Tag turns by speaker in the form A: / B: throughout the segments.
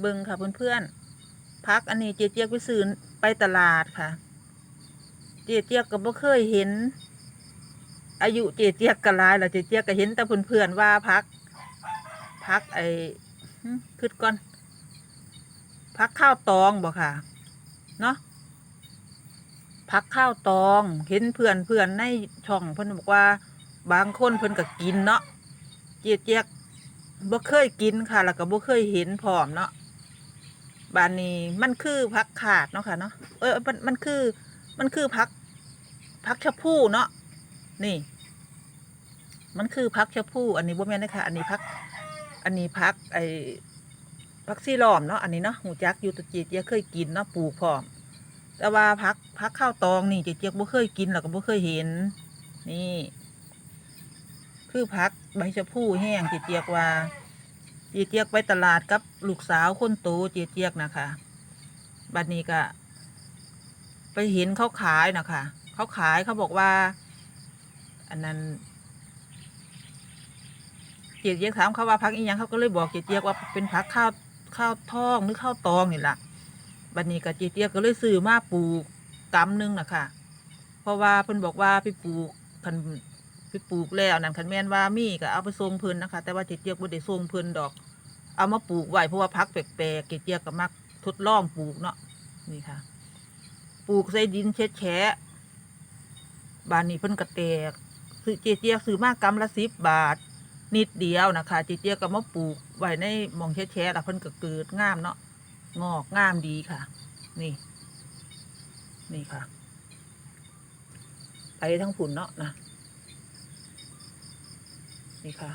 A: เบิ่งค่ะเพื่อนๆพักอันนี้เจเจี๊ยกไปซื้อไปตลาดค่ะ เจเจี๊ยกก็บ่เคยเห็น อายุเจเจี๊ยกก็หลายแล้วเจเจี๊ยกก็เห็นแต่เพื่อนๆว่าพักพักไอ้หึคิดก่อนพักข้าวตองบ่ค่ะ เนาะพักข้าวตองเห็นเพื่อนเพื่อนในช่องเพิ่นบอกว่าบางคนเพิ่นก็กินเนาะเจี๊ยกเจี๊ยกบ่เคยกินค่ะ แล้วก็บ่เคยเห็นพร้อมเนาะ บานนี้มันคือพักขาดเนาะค่ะเนาะเออมันมันคือ มันคือพักพักชะพูเนาะนี่ มันคือพักชะพูอันนี้บ่แม่นนะคะอันนี้พัก อันนี้พักไอพักซี่ล้อมเนาะอันนี้เนาะหูจักยูตะจียเจียเคยกินเนาะปลูกพร้อม แต่ว่าพักพักข้าวตองนี่เจียเจียบ่เคยกินแล้วก็บ่เคยเห็น นี่ คือพักใบชะพูแห้งเจียเจียกว่า เจียเจียกไปตลาดกับลูกสาวคนโตเจียเจียกนะคะบัดนี้ก็ ไปเห็นเขาขายนะคะเขาขายเขาบอกว่า อันนั้นเจียเจียกถามเขาว่าพักอีหยังเขาก็เลยบอกเจียเจียกว่าเป็นพักข้าวข้าวทองหรือข้าวตองนี่แหละบัดนี้กับเจียเจียกก็เลยซื้อมาปลูกกำหนึงนะคะเพราะว่าเพิ่นบอกว่าไปปลูกคัน ไปปลูกแล้วนั่นคันแม่นว่ามีก็เอาไปส่งพิ่นนะคะ แต่ว่าเจียกเจียกบ่ได้ส่งพิ่นดอก เอามาปลูกไว้เพราะว่าพักแปลกๆเจียกเจียกก็มักทดลองปลูกเนาะนี่ค่ะ ปลูกใส่ดินเช็ดแฉะบานนี้เพิ่นก็แตกซื้อเจียกเจียกซื้อมากกำละสิบบาท นิดเดียวนะคะ เจีเจียก็มาปลูกไว้ในมองแช่ๆแล้วเพิ่นก็เกิดงามเนาะงอกงามดีค่ะ นี่ นี่ค่ะ ไปทั้งผุนเนาะนะ นี่ค่ะ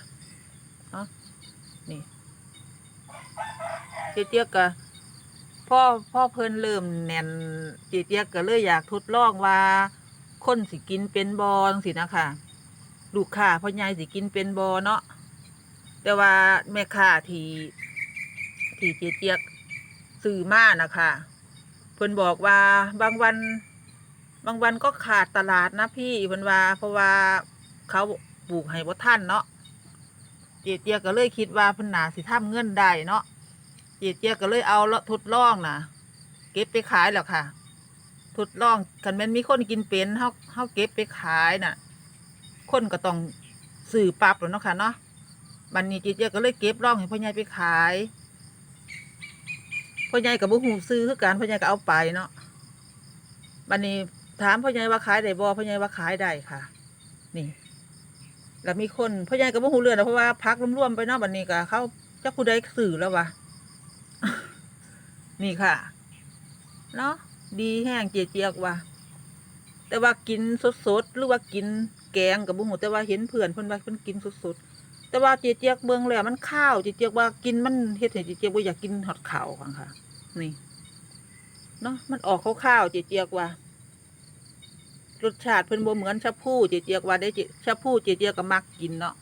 A: เนาะนี่เจเจียกก็พ่อพ่อเพิ่นเริ่มแน่นเจเจียกก็เลยอยากทดลองว่าคนสิกินเป็นบอลสินะคะลูกค้าพ่อใหญ่สิกินเป็นบอเนาะแต่ว่าแม่ค้าที่ที่เจี๊ยเจี๊ยกซื้อมานะคะเพิ่นบอกว่าบางวัน บางวันก็ขาดตลาดนะพี่เพิ่นว่าเพราะว่าเขาปลูกให้บ่ทันเนาะ จีเจียก็เลยคิดว่าเพิ่นน่าสิทำเงินได้เนาะเจี๊ยเจียก็เลยเอาละทดลองนะเก็บไปขายแล้วค่ะ ทดลองคันแม่นมีคนกินเป็นเฮาเฮาเก็บไปขายน่ะ คนก็ต้องสื่อปรับแล้วเนาะค่ะเนาะบันนี้จีเจก็เลยเก็บร่องให้พ่อใหญ่ไปขายพ่อใหญ่กับบุหูซื้อคือการพ่อใหญ่ก็เอาไปเนาะบันนี้ถามพ่อใหญ่ว่าขายได้บ่พ่อใหญ่ว่าขายได้ค่ะ นี่ แล้วมีคนพ่อใหญ่กับบุหูเรือนเพราะว่าพักร่วมๆไปเนาะบันนี้ก็เขาเจ้าผู้ใดสื่อแล้ววะนี่ค่ะ เนาะดีแห้งเจียเจียกว่าแต่ว่ากินสดๆหรือว่ากินแกงกับบุ้งหูแต่ว่าเห็นเพื่อนเพิ่นว่าเพิ่นกินสดๆแต่ว่าเจี๊ยเจี๊ยกเบิ่งแล้วมันข้าวเจี๊ยเจี๊ยกว่ากินมันเฮ็ดให้เจี๊ยเจี๊ยกว่าอยากกินหอดข้าวค่ะค่ะ นี่เนาะมันออกข้าวๆเจี๊ยเจี๊ยกว่า รสชาติเพิ่นบ่เหมือนชาพูเจี๊ยเจี๊ยกว่าได้เจี๊ยชาพูเจี๊ยเจี๊ยกก็มักกินเนาะ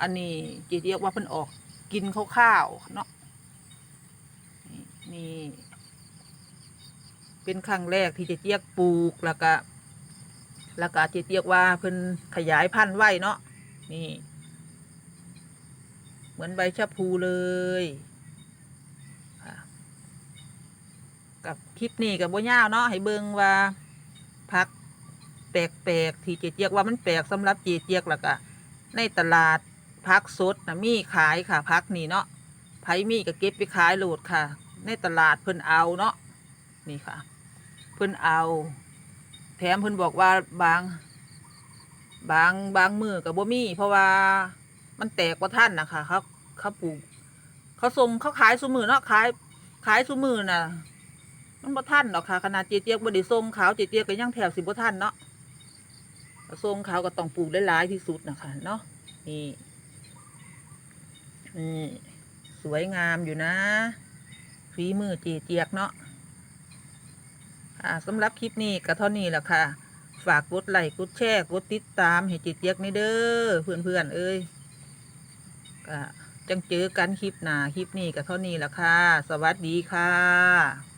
A: อันนี้เจี๊ยเจียกว่าเพิ่นออกกินข้าวๆเนาะนี่ เป็นครั้งแรกที่เจี๊ยเจียกปลูกแล้วก็แล้วก็ที่เรียกว่าเพิ่นขยายพันธุ์ไว้เนาะนี่ เหมือนใบชะพูเลยกับคลิปนี้กับบ่ยาวเนาะให้เบิ่งว่าพัก ปลกๆที่เจียกว่ามันแปลกสำหรับเจียกแล้วก็ในตลาดพักสดนะมีขายค่ะพักนี่เนาะไผมีก็เก็บไปขายโหลดค่ะ ในตลาดเพิ่นเอาเนาะนี่ค่ะ เพิ่นเอา แถมเพิ่นบอกว่าบาง บางบางมือกับบ่มี เพราะว่ามันแตกกว่าท่านนะคะเขาเขาปลูกเขาส่งเขาขายสุมือเนาะขายขายสุมือน่ะมันบ่ท่านหรอกค่ะขนาดเจี๊ยกบ่ได้ส่งขาวเจี๊ยเจี๊ยกก็ยังแถวสิบ่ท่านเนาะ ส่งขาวก็ต้องปลูกหลายที่สุดนะคะเนาะนี่นี่สวยงามอยู่นะฝีมือเจี๊ยเจี๊ยกเนาะค่ะสำหรับคลิปนี้ก็เท่านี้แหละค่ะ ฝากกดไลค์กดแชร์กดติดตามให้จิตเจียกนี่เด้อเพื่อนๆเอ้ยก็จังเจอกันคลิปหน้าคลิปนี้ก็เท่านี้แหละค่ะ สวัสดีค่ะ